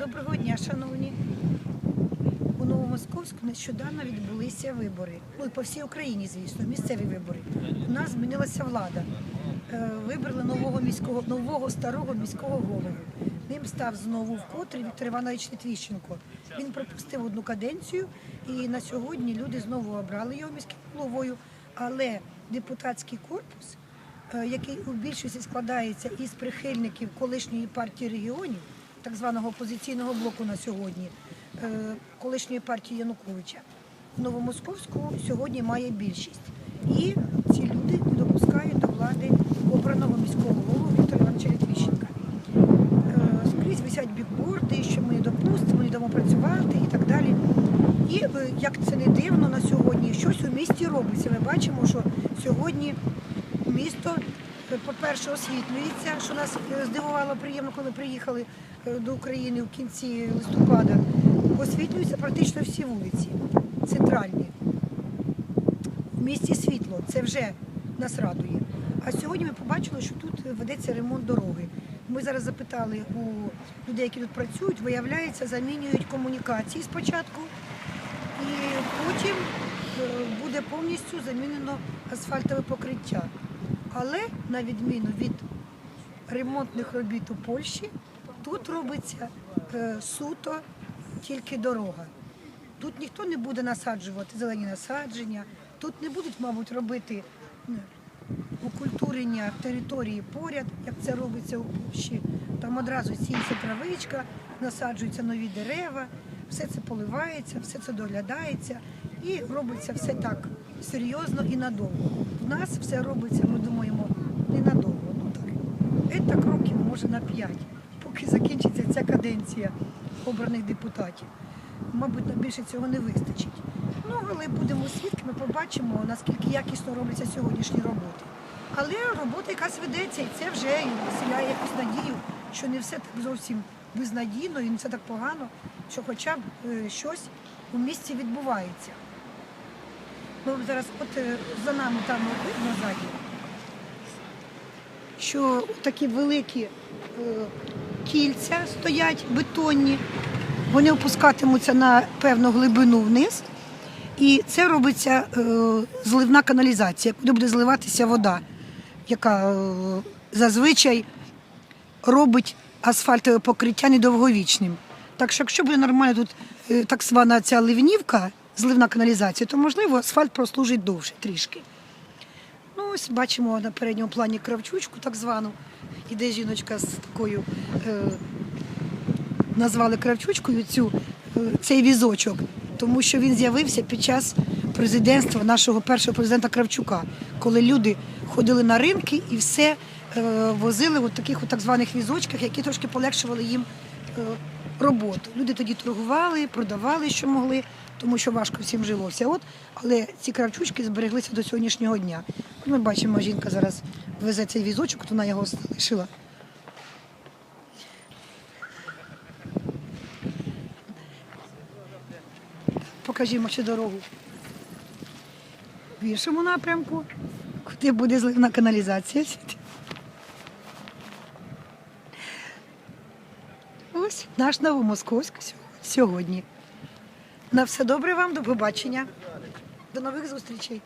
Доброго дня, шановні. У Новомосковську нещодавно відбулися вибори. Ну по всій Україні, звісно, місцеві вибори. У нас змінилася влада. Е, Вибрали нового міського, нового старого міського голову. Ним став знову вкотре Віктор Іванович Літвіщенко. Він пропустив одну каденцію, і на сьогодні люди знову обрали його міським головою. Але депутатський корпус е, який у більшості складається із прихильників колишньої партії регіонів, так званого опозиційного блоку на сьогодні, е, колишньої партії Януковича, в Новомосковську сьогодні має більшість. І ці люди допускають до влади обраного міського голову Віктора Івановича Літвіщенка. Е, Скрізь висять бікборди, що ми не допустимо, не дамо працювати і так далі. І е, як це не дивно на сьогодні, щось у місті робиться. Ми бачимо, що сьогодні місто, по-перше, освітлюється, що нас е, здивувало приємно, коли приїхали е, до України в кінці листопада. Освітлюються практично всі вулиці, центральні. В місті світло, це вже нас радує. А сьогодні ми побачили, що тут ведеться ремонт дороги. Ми зараз запитали у людей, які тут працюють, виявляється, замінюють комунікації спочатку, і потім е, буде повністю замінено асфальтове покриття. Але на відміну від ремонтних робіт у Польщі, тут робиться е, суто тільки дорога. Тут ніхто не буде насаджувати зелені насадження, тут не будуть, мабуть, робити окультурення території поряд, як це робиться у Польщі. Там одразу сіється травичка, насаджуються нові дерева, все це поливається, все це доглядається і робиться все так серйозно і надовго. У нас все робиться, ми думаємо, ненадовго. Ну так. Так років може на п'ять, поки закінчиться ця каденція обраних депутатів. Мабуть, більше цього не вистачить. Ну, але будемо свідками, побачимо, наскільки якісно робляться сьогоднішні роботи. Але робота якась ведеться, і це вже вселяє якусь надію, що не все так зовсім безнадійно і не все так погано, що хоча б е, щось у місті відбувається. Ну, зараз от е, за нами там видно ззаді, що такі великі е, кільця стоять бетонні, вони опускатимуться на певну глибину вниз. І це робиться е, зливна каналізація, куди буде зливатися вода, яка зазвичай робить асфальтове покриття недовговічним. Так що, якщо буде нормально тут так звана ця ливнівка, зливна каналізація, то можливо асфальт прослужить довше трішки. Ну, ось бачимо на передньому плані кравчучку, так звану. Іде жіночка з такою, е, назвали кравчучкою цю, е, цей візочок, тому що він з'явився під час президентства нашого першого президента Кравчука, коли люди ходили на ринки і все е, возили в таких так званих візочках, які трошки полегшували їм е, роботу. Люди тоді торгували, продавали, що могли, тому що важко всім жилося. От, але ці кравчучки збереглися до сьогоднішнього дня. Ми бачимо, жінка зараз везе цей візочок, от вона його залишила. Покажімо ще дорогу. В іншому напрямку, куди буде зливна каналізація. Ось наш Новомосковськ сьогодні. На все добре вам, до побачення. До нових зустрічей.